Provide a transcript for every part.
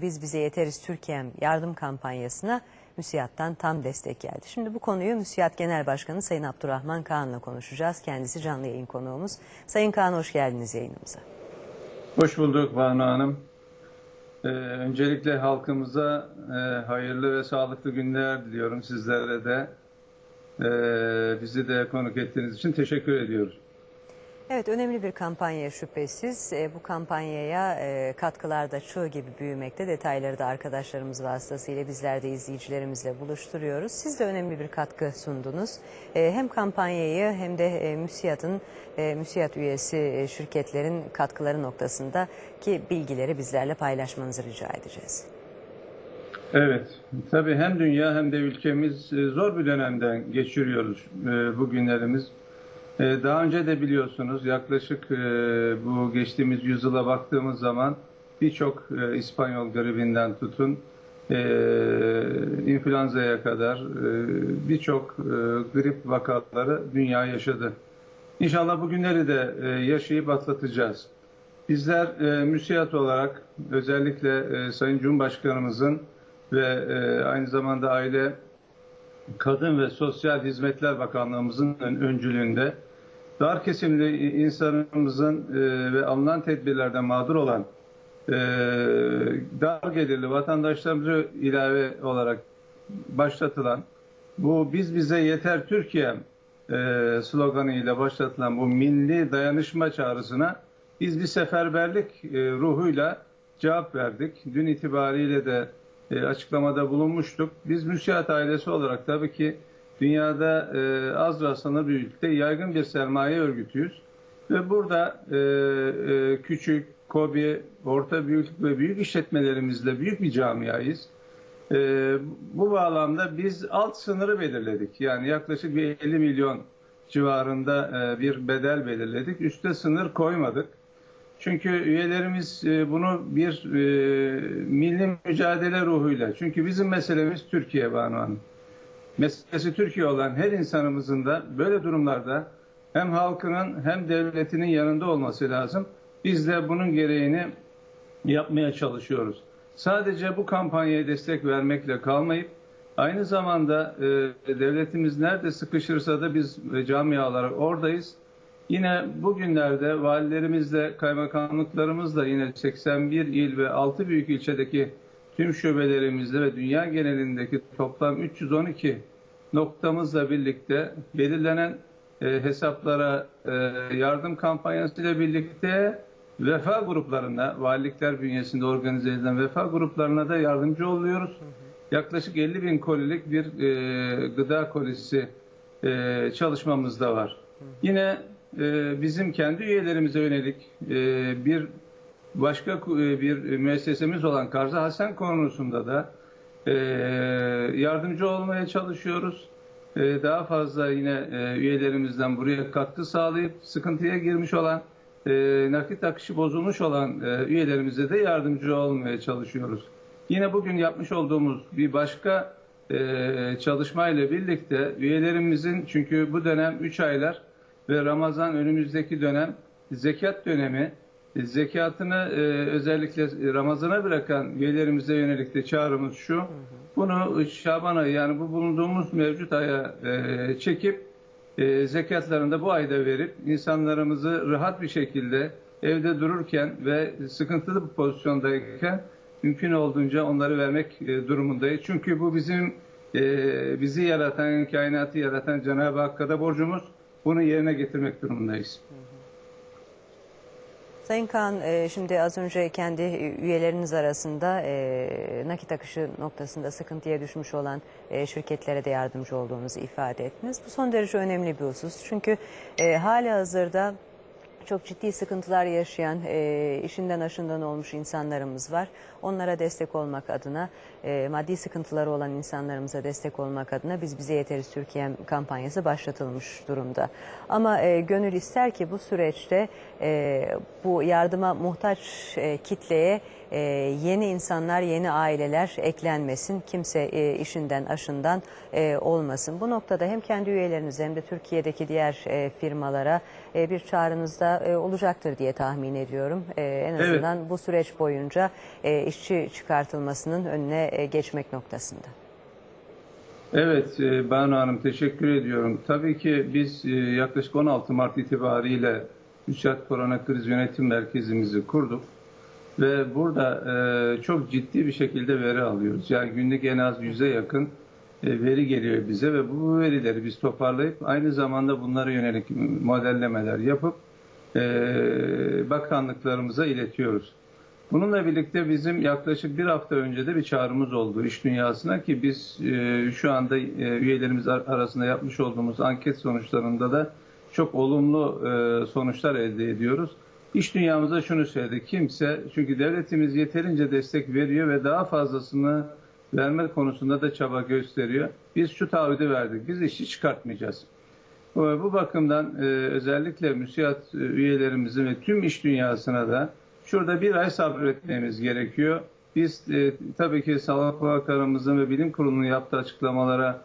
Biz Bize Yeteriz Türkiye'm yardım kampanyasına MÜSİAD'dan tam destek geldi. Şimdi bu konuyu MÜSİAD Genel Başkanı Sayın Abdurrahman Kaan'la konuşacağız. Kendisi canlı yayın konuğumuz. Sayın Kaan hoş geldiniz yayınımıza. Hoş bulduk Banu Hanım. Ee, öncelikle halkımıza e, hayırlı ve sağlıklı günler diliyorum. Sizlere de e, bizi de konuk ettiğiniz için teşekkür ediyoruz. Evet önemli bir kampanya şüphesiz. E, bu kampanyaya e, katkılar da çığ gibi büyümekte. Detayları da arkadaşlarımız vasıtasıyla bizler de izleyicilerimizle buluşturuyoruz. Siz de önemli bir katkı sundunuz. E, hem kampanyayı hem de e, MÜSİAD'ın e, MÜSİAD üyesi e, şirketlerin katkıları noktasında ki bilgileri bizlerle paylaşmanızı rica edeceğiz. Evet, tabii hem dünya hem de ülkemiz e, zor bir dönemden geçiriyoruz e, bu günlerimiz. E, Daha önce de biliyorsunuz yaklaşık e, bu geçtiğimiz yüzyıla baktığımız zaman birçok e, İspanyol gribinden tutun e, influenza'ya kadar birçok grip vakaları dünya yaşadı. İnşallah bu günleri de yaşayıp atlatacağız. Bizler müsiyat olarak özellikle Sayın Cumhurbaşkanımızın ve aynı zamanda Aile Kadın ve Sosyal Hizmetler Bakanlığımızın ön- öncülüğünde dar kesimli insanımızın e, ve alınan tedbirlerden mağdur olan e, dar gelirli vatandaşlarımızı ilave olarak başlatılan bu biz bize yeter Türkiye e, sloganıyla başlatılan bu milli dayanışma çağrısına biz bir seferberlik e, ruhuyla cevap verdik. Dün itibariyle de e, açıklamada bulunmuştuk. Biz müsiat ailesi olarak tabii ki dünyada e, az rastlanır bir ülkede yaygın bir sermaye örgütüyüz. Ve burada e, e, küçük, kobi, orta büyük ve büyük işletmelerimizle büyük bir camiayız. E, bu bağlamda biz alt sınırı belirledik. Yani yaklaşık bir 50 milyon civarında e, bir bedel belirledik. Üste sınır koymadık. Çünkü üyelerimiz e, bunu bir e, milli mücadele ruhuyla. Çünkü bizim meselemiz Türkiye Banu Hanım. Meselesi Türkiye olan her insanımızın da böyle durumlarda hem halkının hem devletinin yanında olması lazım. Biz de bunun gereğini yapmaya çalışıyoruz. Sadece bu kampanyaya destek vermekle kalmayıp aynı zamanda e, devletimiz nerede sıkışırsa da biz e, camia oradayız. Yine bugünlerde valilerimizle, kaymakamlıklarımızla yine 81 il ve 6 büyük ilçedeki tüm şubelerimizle ve dünya genelindeki toplam 312 noktamızla birlikte belirlenen e, hesaplara e, yardım kampanyasıyla birlikte vefa gruplarına, valilikler bünyesinde organize edilen vefa gruplarına da yardımcı oluyoruz. Yaklaşık 50 bin kolilik bir e, gıda kolisi e, çalışmamız da var. Yine e, bizim kendi üyelerimize yönelik e, bir başka e, bir müessesemiz olan Karza Hasan konusunda da e, yardımcı olmaya çalışıyoruz. E, daha fazla yine üyelerimizden buraya katkı sağlayıp sıkıntıya girmiş olan nakit akışı bozulmuş olan üyelerimize de yardımcı olmaya çalışıyoruz. Yine bugün yapmış olduğumuz bir başka çalışmayla birlikte üyelerimizin çünkü bu dönem 3 aylar ve Ramazan önümüzdeki dönem zekat dönemi zekatını e, özellikle Ramazan'a bırakan üyelerimize yönelik de çağrımız şu. Bunu Şaban ayı yani bu bulunduğumuz mevcut aya e, çekip e, zekatlarını da bu ayda verip insanlarımızı rahat bir şekilde evde dururken ve sıkıntılı bir pozisyondayken mümkün olduğunca onları vermek e, durumundayız. Çünkü bu bizim e, bizi yaratan, kainatı yaratan Cenab-ı Hakk'a da borcumuz. Bunu yerine getirmek durumundayız. Sayın Kaan, e, şimdi az önce kendi üyeleriniz arasında e, nakit akışı noktasında sıkıntıya düşmüş olan e, şirketlere de yardımcı olduğunuzu ifade ettiniz. Bu son derece önemli bir husus. Çünkü e, hali hazırda çok ciddi sıkıntılar yaşayan, e, işinden aşından olmuş insanlarımız var. Onlara destek olmak adına, e, maddi sıkıntıları olan insanlarımıza destek olmak adına Biz Bize Yeteriz Türkiye kampanyası başlatılmış durumda. Ama e, gönül ister ki bu süreçte e, bu yardıma muhtaç e, kitleye e, yeni insanlar, yeni aileler eklenmesin. Kimse e, işinden, aşından e, olmasın. Bu noktada hem kendi üyelerinize hem de Türkiye'deki diğer e, firmalara e, bir çağrınızda da e, olacaktır diye tahmin ediyorum. E, en azından bu süreç boyunca e, işçi çıkartılmasının önüne e, geçmek noktasında. Evet e, Banu Hanım teşekkür ediyorum. Tabii ki biz e, yaklaşık 16 Mart itibariyle Müsait Korona Kriz Yönetim Merkezimizi kurduk. Ve burada e, çok ciddi bir şekilde veri alıyoruz. Yani günlük en az yüze yakın veri geliyor bize ve bu verileri biz toparlayıp aynı zamanda bunlara yönelik modellemeler yapıp bakanlıklarımıza iletiyoruz. Bununla birlikte bizim yaklaşık bir hafta önce de bir çağrımız oldu iş dünyasına ki biz e, şu anda e, üyelerimiz ar- arasında yapmış olduğumuz anket sonuçlarında da çok olumlu e, sonuçlar elde ediyoruz. İş dünyamıza şunu söyledi. Kimse çünkü devletimiz yeterince destek veriyor ve daha fazlasını verme konusunda da çaba gösteriyor. Biz şu taahhüdü verdik. Biz işi çıkartmayacağız. Bu bakımdan e, özellikle müsiyat e, üyelerimizin ve tüm iş dünyasına da şurada bir ay sabretmemiz gerekiyor. Biz e, tabii ki Sağlık Bakanımızın ve Bilim Kurulu'nun yaptığı açıklamalara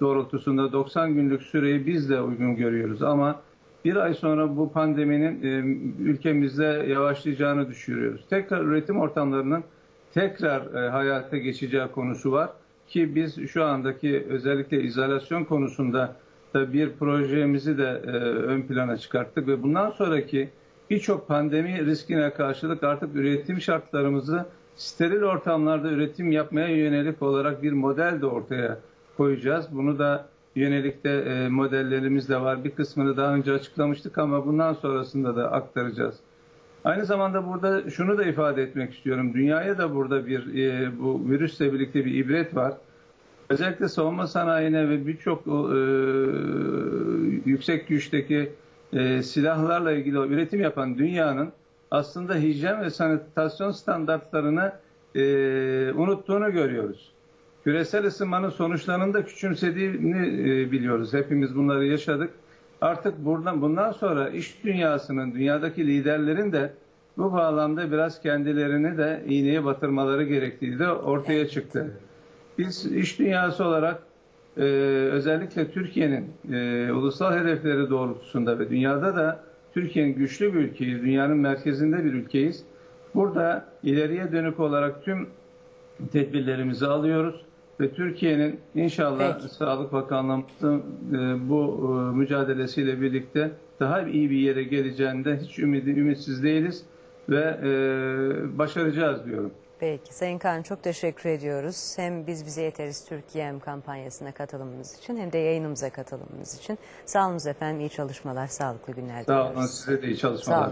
doğrultusunda 90 günlük süreyi biz de uygun görüyoruz. Ama bir ay sonra bu pandeminin ülkemizde yavaşlayacağını düşünüyoruz. Tekrar üretim ortamlarının tekrar hayata geçeceği konusu var ki biz şu andaki özellikle izolasyon konusunda da bir projemizi de e, ön plana çıkarttık ve bundan sonraki birçok pandemi riskine karşılık artık üretim şartlarımızı steril ortamlarda üretim yapmaya yönelik olarak bir model de ortaya koyacağız. Bunu da yönelik de e, modellerimiz de var. Bir kısmını daha önce açıklamıştık ama bundan sonrasında da aktaracağız. Aynı zamanda burada şunu da ifade etmek istiyorum. Dünyaya da burada bir e, bu virüsle birlikte bir ibret var. Özellikle savunma sanayine ve birçok e, yüksek güçteki e, silahlarla ilgili üretim yapan dünyanın aslında hijyen ve sanitasyon standartlarını e, unuttuğunu görüyoruz. Küresel ısınmanın sonuçlarını da küçümsediğini e, biliyoruz. Hepimiz bunları yaşadık. Artık buradan bundan sonra iş dünyasının, dünyadaki liderlerin de bu bağlamda biraz kendilerini de iğneye batırmaları gerektiği de ortaya çıktı. Biz iş dünyası olarak e, özellikle Türkiye'nin e, ulusal hedefleri doğrultusunda ve dünyada da Türkiye'nin güçlü bir ülkeyiz, dünyanın merkezinde bir ülkeyiz. Burada ileriye dönük olarak tüm tedbirlerimizi alıyoruz ve Türkiye'nin inşallah Peki. Sağlık Bakanlığımızın e, bu e, mücadelesiyle birlikte daha iyi bir yere geleceğinde hiç ümidi, ümitsiz değiliz ve e, başaracağız diyorum. Peki Sayın Kaan çok teşekkür ediyoruz. Hem biz bize yeteriz Türkiye'm kampanyasına katılımınız için hem de yayınımıza katılımınız için. Sağ olun efendim iyi çalışmalar, sağlıklı günler Sağ olun diliyoruz. size de iyi çalışmalar.